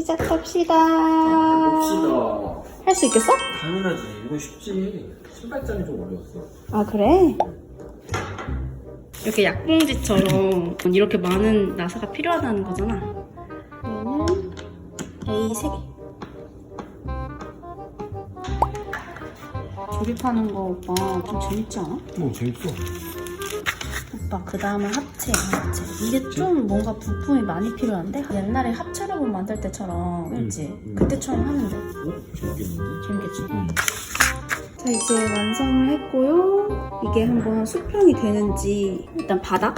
시작합시다. 봅시다. 할 수 있겠어? 당연하지. 이거 쉽지. 신발장이 좀 어려웠어. 아, 그래? 이렇게 약봉지처럼 이렇게 많은 나사가 필요하다는 거잖아. 얘는 A 3개. 조립하는 거 오빠 좀 재밌지 않아? 뭐 재밌어. 오빠 그 다음은 합체야 합체 이게 좀 뭔가 부품이 많이 필요한데 옛날에 합체로봇 만들 때처럼 그렇지? 음. 그때처럼 하면 돼 어? 재밌겠는데? 재밌겠지? 응. 자 이제 완성을 했고요 이게 한번 수평이 되는지 일단 바닥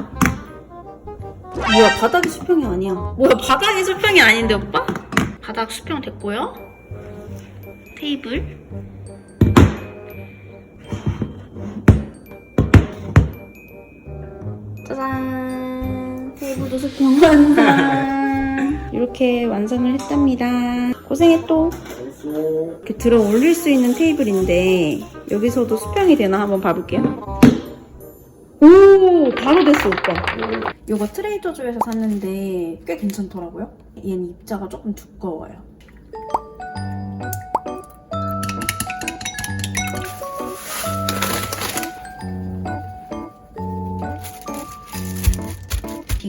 뭐야 바닥이 수평이 아니야 뭐야 바닥이 수평이 아닌데 오빠? 바닥 수평 됐고요 테이블 짜잔 테이블도 수평 완성 이렇게 완성을 했답니다 고생했또 재밌어. 이렇게 들어 올릴 수 있는 테이블인데 여기서도 수평이 되나 한번 봐볼게요. 오 바로 됐어 오빠. 이거 트레이더조에서 샀는데 꽤 괜찮더라고요. 얘는 입자가 조금 두꺼워요.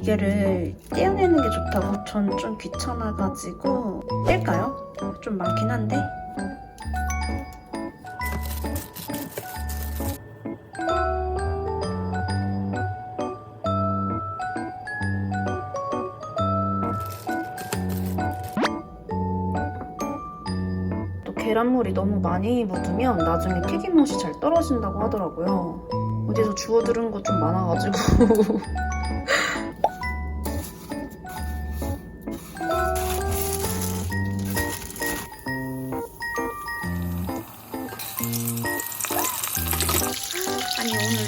기계를 떼어내는 게 좋다고? 전 좀 귀찮아가지고. 뗄까요? 좀 많긴 한데. 또 계란물이 너무 많이 묻으면 나중에 튀김옷이 잘 떨어진다고 하더라고요. 어디서 주워 들은 거 좀 많아가지고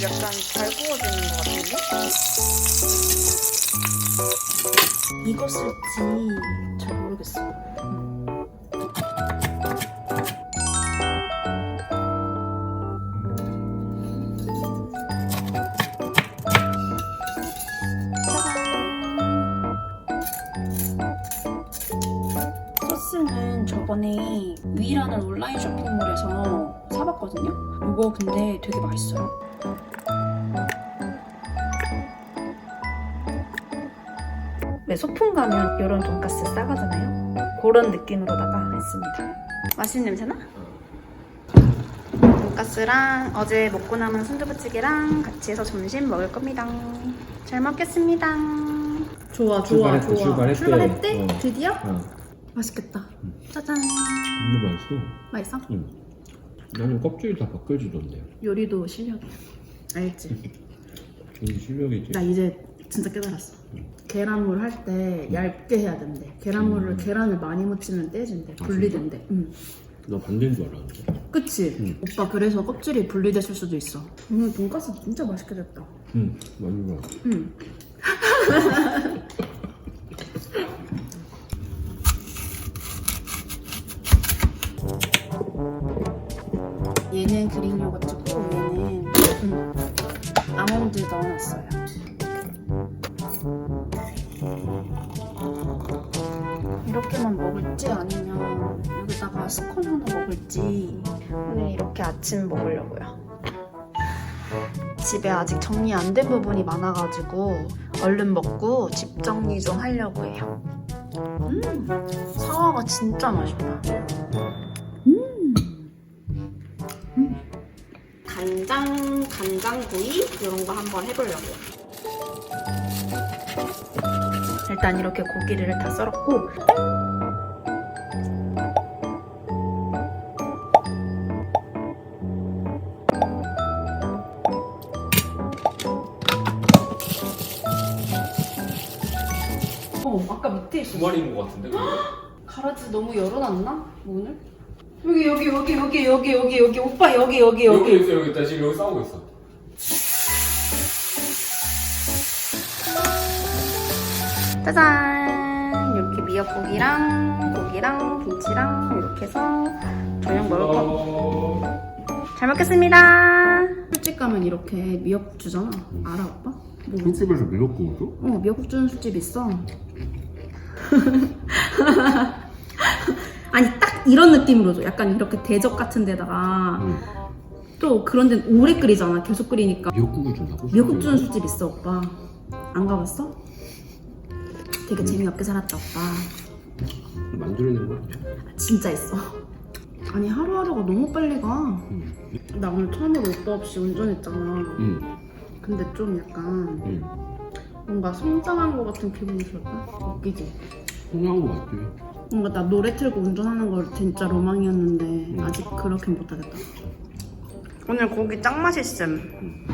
약간 잘 구워지는 것 같은데? 쓸지 잘 모르겠어. 짜잔. 소스는 저번에 위라는 온라인 쇼핑몰에서 사봤거든요. 이거 근데 되게 맛있어요. 왜 소풍 가면 이런 돈가스 싸가잖아요. 그런 느낌으로다가 했습니다. 맛있는 냄새나? 돈가스랑 어제 먹고 남은 순두부찌개랑 같이 해서 점심 먹을 겁니다. 잘 먹겠습니다. 좋아, 좋아, 출발했대, 좋아. 출발했대. 출발했대? 어. 드디어? 어. 맛있겠다. 짜잔. 근데 맛있어. 맛있어? 응. 나는 껍질이 다 벗겨지던데. 요리도 실력이야. 알지? 저기 실력이지. 나 이제 진짜 깨달았어. 계란물 할 때 얇게 해야 된대. 계란물을 음. 계란을 많이 묻히면 떼진대. 아, 분리된대. 응. 나 반대인 줄 알았는데. 그치? 응. 오빠 그래서 껍질이 분리됐을 수도 있어. 오늘 돈가스 진짜 맛있게 됐다. 응. 많이 봐. 응. 얘는 그릭 요거트고 얘는 음, 아몬드 넣어놨어요. 이렇게만 먹을지 아니면 여기다가 스콘 하나 먹을지 오늘 이렇게 아침 먹으려고요. 집에 아직 정리 안 된 부분이 많아가지고 얼른 먹고 집 정리 좀 하려고 해요. 음, 사과가 진짜 맛있다. 간장, 간장구이 이런 거 한번 해보려고요. 일단 이렇게 고기를 다 썰었고 어, 아까 밑에 있었어. 두 마리인 것 같은데? 가라지 너무 열어놨나? 문을? 여기 여기 여기 여기 여기 여기 여기 오빠 여기 여기 여기 있어 여기 있다. 지금 여기 싸우고 있어. 짜잔 이렇게 미역국이랑 고기랑 김치랑 이렇게 해서 저녁 먹을 거. 잘 먹겠습니다. 술집 가면 이렇게 미역국 주잖아. 알아 오빠? 뭐 술집에서 미역국을 줘? 어 미역국 주는 술집 있어. 이런 느낌으로 줘. 약간 이렇게 대접 같은 데다가 응. 또 그런 데는 오래 끓이잖아. 계속 끓이니까. 미역국을 준다고? 미역국 주는 술집 있어, 오빠. 안 가봤어? 되게 재미없게 살았다, 오빠. 만들어낸 거 아니야? 진짜 있어. 아니, 하루하루가 너무 빨리 가. 응. 나 오늘 처음으로 오빠 없이 운전했잖아. 응. 근데 좀 약간 응. 뭔가 성장한 것 같은 기분이 들었다. 웃기지? 성공한 거 같지? 뭔가 나 노래 틀고 운전하는 걸 진짜 로망이었는데 음. 아직 그렇게 못하겠다. 오늘 고기 짱 맛있음.